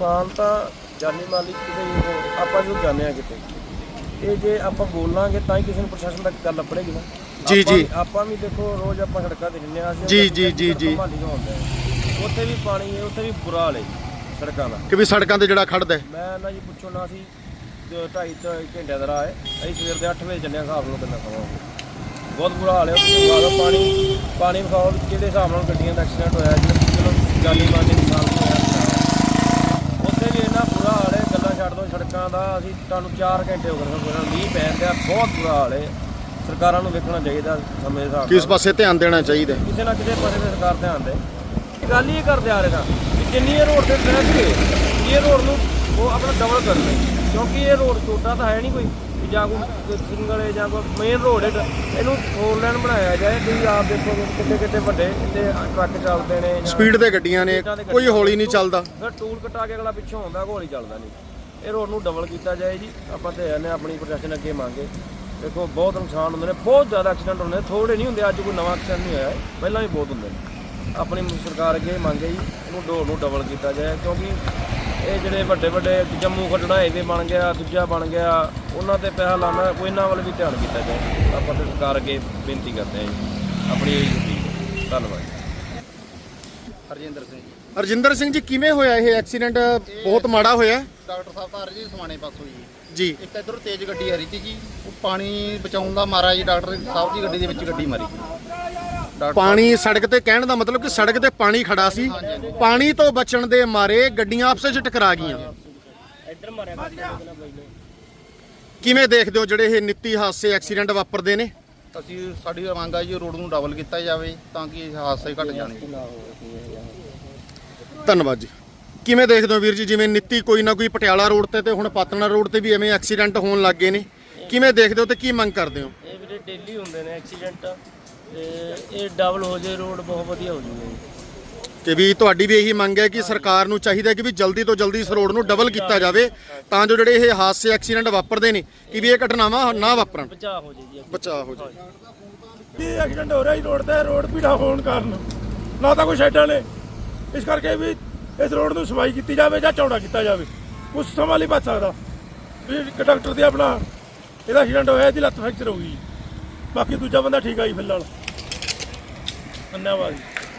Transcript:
ਨੁਕਸਾਨ ਤਾਂ ਜਾਨੀ ਮਾਲੀ ਕਿਤੇ ਵੀ ਹੋ- ਆਪਾਂ ਜਦੋਂ ਜਾਂਦੇ ਆ ਕਿਤੇ ਇਹ ਜੇ ਆਪਾਂ ਬੋਲਾਂਗੇ ਤਾਂ ਹੀ ਕਿਸੇ ਨੂੰ ਪ੍ਰਸ਼ਾਸਨ ਤੱਕ ਗੱਲ ਲੱਭੜੇਗੀ ਨਾ ਜੀ, ਆਪਾਂ ਜੀ। ਆਪਾਂ ਵੀ ਦੇਖੋ ਰੋਜ਼ ਆਪਾਂ ਸੜਕਾਂ ਤੇ ਜਾਂਦੇ ਆ ਜੀ, ਜੀ, ਜੀ, ਜੀ। ਉੱਥੇ ਵੀ ਪਾਣੀ ਹੈ ਉੱਥੇ ਵੀ ਬੁਰਾ ਹਾਲ ਹੈ ਜੀ ਸੜਕਾਂ ਦਾ ਕਿ ਵੀ ਸੜਕਾਂ ਤੇ ਜਿਹੜਾ ਖੜਦਾ ਹੈ। ਮੈਂ ਨਾ ਜੀ ਪੁੱਛੋ ਨਾ ਸੀ 2.5 ਘੰਟਿਆਂ ਦਾ ਰਾਹ ਹੈ ਅਸੀਂ ਸਵੇਰ ਦੇ 8 ਵਜੇ ਚੱਲੇ ਹਾਂ ਹਿਸਾਬ ਨਾਲ ਕਿੰਨਾ ਸਮਾਂ ਹੋ ਗਿਆ। ਬਹੁਤ ਬੁਰਾ ਹਾਲ ਹੈ ਉੱਥੇ ਪਾਣੀ ਪਾਣੀ ਵਿਖਾਓ ਵੀ ਕਿਹੜੇ ਹਿਸਾਬ ਨਾਲ ਗੱਡੀਆਂ ਦਾ ਐਕਸੀਡੈਂਟ ਹੋਇਆ ਜੀ ਚਲੋ ਜਾਨੀ ਮਾਲੀ ਨੁਕਸਾਨ ਹੋਇਆ ਉੱਥੇ ਵੀ ਇੰਨਾ ਬੁਰਾ ਹਾਲ ਹੈ ਗੱਲਾਂ ਛੱਡ ਦਿਓ ਸੜਕਾਂ ਦਾ ਅਸੀਂ ਤੁਹਾਨੂੰ 4 ਘੰਟੇ ਹੋ ਗਏ ਸਾਨੂੰ ਕੋਈ ਮੀਂਹ ਪੈਣ ਦਿਆ ਬਹੁਤ ਬੁਰਾ ਹਾਲ ਹੈ। ਸਰਕਾਰਾਂ ਨੂੰ ਵੇਖਣਾ ਚਾਹੀਦਾ ਸਮੇਂ ਦੇ ਕਿਸ ਪਾਸੇ ਧਿਆਨ ਦੇਣਾ ਚਾਹੀਦਾ? ਹੈ। ਕਿਸੇ ਨਾ ਕਿਸੇ ਪਾਸੇ ਤੇ ਸਰਕਾਰ ਧਿਆਨ ਦੇ। ਇਹ ਗੱਲ ਹੀ ਇਹ ਕਰਦੇ ਆ ਰਹੇ ਨਾ ਕਿ ਜਿੰਨੀ ਇਹ ਰੋਡ ਤੇ ਟ੍ਰੈਫਿਕ ਇਹ ਰੋਡ ਨੂੰ ਉਹ ਆਪਣਾ ਡਬਲ ਕਰ ਲੈ ਕਿਉਂਕਿ ਇਹ ਰੋਡ ਛੋਟਾ ਤਾਂ ਹੈ ਨਹੀਂ ਕੋਈ ਵੀ ਜਾਂ ਕੋਈ ਸਿੰਗਲ ਹੈ ਜਾਂ ਕੋਈ ਮੇਨ ਰੋਡ ਹੈ ਇਹਨੂੰ ਫੋਰ ਲਾਈਨ ਬਣਾਇਆ ਜਾਏ। ਤੁਸੀਂ ਆਪ ਦੇਖੋ ਕਿੱਡੇ ਕਿੱਡੇ ਵੱਡੇ ਇਹਦੇ ਟਰੱਕ ਚੱਲਦੇ ਨੇ ਜਾਂ ਸਪੀਡ ਤੇ ਗੱਡੀਆਂ ਨੇ ਕੋਈ ਹੌਲੀ ਨਹੀਂ ਚੱਲਦਾ। ਫਿਰ ਟੂਲ ਕਟਾ ਕੇ ਅਗਲਾ ਪਿੱਛੋਂ ਆਉਂਦਾ ਗੋਲੀ ਚੱਲਦਾ ਨਹੀਂ। ਇਹ ਰੋਡ ਨੂੰ ਡਬਲ ਕੀਤਾ ਜਾਏ ਜੀ। ਆਪਾਂ ਤੇ ਨੇ ਆਪਣੀ ਪ੍ਰਸ਼ਾਸਨ ਅੱਗੇ ਮੰਗੇ। ਦੇਖੋ ਬਹੁਤ ਨੁਕਸਾਨ ਹੁੰਦੇ ਨੇ ਬਹੁਤ ਜ਼ਿਆਦਾ ਐਕਸੀਡੈਂਟ ਹੁੰਦੇ ਨੇ। ਥੋੜੇ ਨਹੀਂ ਹੁੰਦੇ ਅੱਜ ਕੋਈ ਨਵਾਂ ਐਕਸੀਡੈਂਟ ਨਹੀਂ ਹੋਇਆ। ਪਹਿਲਾਂ ਵੀ ਬਹੁਤ ਹੁੰਦੇ ਨੇ। ਆਪਣੀ ਸਰਕਾਰ ਅੱਗੇ ਇਹ ਮੰਗੇ ਜੀ ਇਹਨੂੰ ਡੋਰ ਨੂੰ ਡਬਲ ਕੀਤਾ ਜਾਏ ਕਿਉਂਕਿ ਇਹ ਜਿਹੜੇ ਵੱਡੇ ਵੱਡੇ ਜੰਮੂ ਖੱਟੜਾ ਹਾਈਵੇ ਬਣ ਗਿਆ ਦੂਜਾ ਬਣ ਗਿਆ ਉਹਨਾਂ ਤੇ ਪੈਸਾ ਲਾਉਣਾ ਕੋਈ ਇਹਨਾਂ ਵੱਲ ਵੀ ਧਿਆਨ ਕੀਤਾ ਜਾਏ। ਆਪਾਂ ਤੇ ਸਰਕਾਰ ਅੱਗੇ ਬੇਨਤੀ ਕਰਦੇ ਹਾਂ ਜੀ। ਆਪਣੀ ਇਹ। ਧੰਨਵਾਦ। ਹਰਜਿੰਦਰ ਸਿੰਘ ਜੀ। ਹਰਜਿੰਦਰ ਸਿੰਘ ਜੀ ਕਿਵੇਂ ਹੋਇਆ ਇਹ ਐਕਸੀਡੈਂਟ ਬਹੁਤ ਮਾੜਾ ਹੋਇਆ। ਡਾਕਟਰ ਸਾਹਿਬ ਤਾਂ ਆ ਰਹੇ ਜੀ ਸਮਾਣੇ ਪਾਸੋਂ ਜੀ ਜੀ। ਇੱਕ ਇਧਰੋਂ ਤੇਜ਼ ਗੱਡੀ ਆ ਰਹੀ ਸੀ ਜੀ ਉਹ ਪਾਣੀ ਬਚਾਉਣ ਦਾ ਮਾਰਾ ਜੀ ਡਾਕਟਰ ਸਾਹਿਬ ਦੀ ਗੱਡੀ ਦੇ ਵਿੱਚ ਗੱਡੀ ਮਾਰੀ। ਡਾਕਟਰ ਪਾਣੀ ਸੜਕ ਤੇ ਕਹਿਣ ਦਾ ਮਤਲਬ ਕਿ ਸੜਕ ਤੇ ਪਾਣੀ ਖੜਾ ਸੀ। ਪਾਣੀ ਤੋਂ ਬਚਣ ਦੇ ਮਾਰੇ ਗੱਡੀਆਂ ਆਪਸ ਵਿੱਚ ਟਕਰਾ ਗਈਆਂ। ਇੱਧਰ ਮਾਰਿਆ ਗੱਡੀ ਬਾਈ ਨੇ। ਕਿਵੇਂ ਦੇਖਦੇ ਹੋ ਜਿਹੜੇ ਇਹ ਨਿੱਤੀ ਹਾਦਸੇ ਐਕਸੀਡੈਂਟ ਵਾਪਰਦੇ ਨੇ? ਅਸੀਂ ਸਾਡੀ ਮੰਗ ਆ ਜੀ ਰੋਡ ਨੂੰ ਡਬਲ ਕੀਤਾ ਜਾਵੇ ਤਾਂ ਕਿ ਇਹ ਹਾਦਸੇ ਘਟ ਜਾਣ। ਧੰਨਵਾਦ ਜੀ। ਕਿਵੇਂ ਦੇਖਦੇ ਹੋ ਵੀਰ ਜੀ? ਜਿਵੇਂ ਨਿੱਤੀ ਕੋਈ ਨਾ ਕੋਈ ਪਟਿਆਲਾ ਰੋਡ ਤੇ ਤੇ ਹੁਣ ਪਾਤਣਾ ਰੋਡ ਤੇ ਵੀ ਐਵੇਂ ਐਕਸੀਡੈਂਟ ਹੋਣ ਲੱਗ ਗਏ ਨੇ। ਕਿਵੇਂ ਦੇਖਦੇ ਹੋ ਤੇ ਕੀ ਮੰਗ ਕਰਦੇ ਹੋ? ਇਹ ਵੀਰੇ ਡੇਲੀ ਹੁੰਦੇ ਨੇ ਐਕਸੀਡੈਂਟ ਤੇ ਇਹ ਡਬਲ ਹੋ ਜੇ ਰੋਡ ਬਹੁਤ ਵਧੀਆ ਹੋ ਜੂਗਾ। ਜੀ ਕਿ ਵੀ ਤੁਹਾਡੀ ਵੀ ਇਹੀ ਮੰਗ ਹੈ ਕਿ ਸਰਕਾਰ ਨੂੰ ਚਾਹੀਦਾ ਕਿ ਵੀ ਜਲਦੀ ਤੋਂ ਜਲਦੀ ਇਸ ਰੋਡ ਨੂੰ ਡਬਲ ਕੀਤਾ ਜਾਵੇ ਤਾਂ ਜੋ ਜਿਹੜੇ ਇਹ ਹਾਦਸੇ ਐਕਸੀਡੈਂਟ ਵਾਪਰਦੇ ਨੇ ਕਿ ਵੀ ਇਹ ਘਟਨਾਵਾਂ ਨਾ ਵਾਪਰਨ। ਬਚਾਅ ਹੋ ਜੇ ਜੀ ਬਚਾਅ ਹੋ ਜਾਏ ਇਹ ਐਕਸੀਡੈਂਟ ਹੋ ਰਿਹਾ ਜੀ ਰੋਡ ਤੇ? ਰੋਡ ਪੀੜਾ ਹੋਣ ਕਾਰਨ। ਨਾ ਤਾਂ ਕੋਈ ਸਾਈਡਾਂ ਨੇ ਇਸ ਕਰਕੇ ਵੀ ਇਸ ਰੋਡ ਨੂੰ ਸਫ਼ਾਈ ਕੀਤੀ ਜਾਵੇ ਜਾਂ ਚੌੜਾ ਕੀਤਾ ਜਾਵੇ, ਕੁਛ ਸਮਾਂ ਲਈ ਬਚ ਸਕਦਾ। ਵੀ ਕੰਡਕਟਰ ਦੇ ਆਪਣਾ ਇਹਦਾ ਐਕਸੀਡੈਂਟ ਹੋਇਆ, ਇਹਦੀ ਲੱਤ ਫ੍ਰੈਕਚਰ ਹੋ ਗਈ। ਬਾਕੀ ਦੂਜਾ ਬੰਦਾ ਠੀਕ ਆ ਜੀ ਫਿਲਹਾਲ। ਧੰਨਵਾਦ ਜੀ।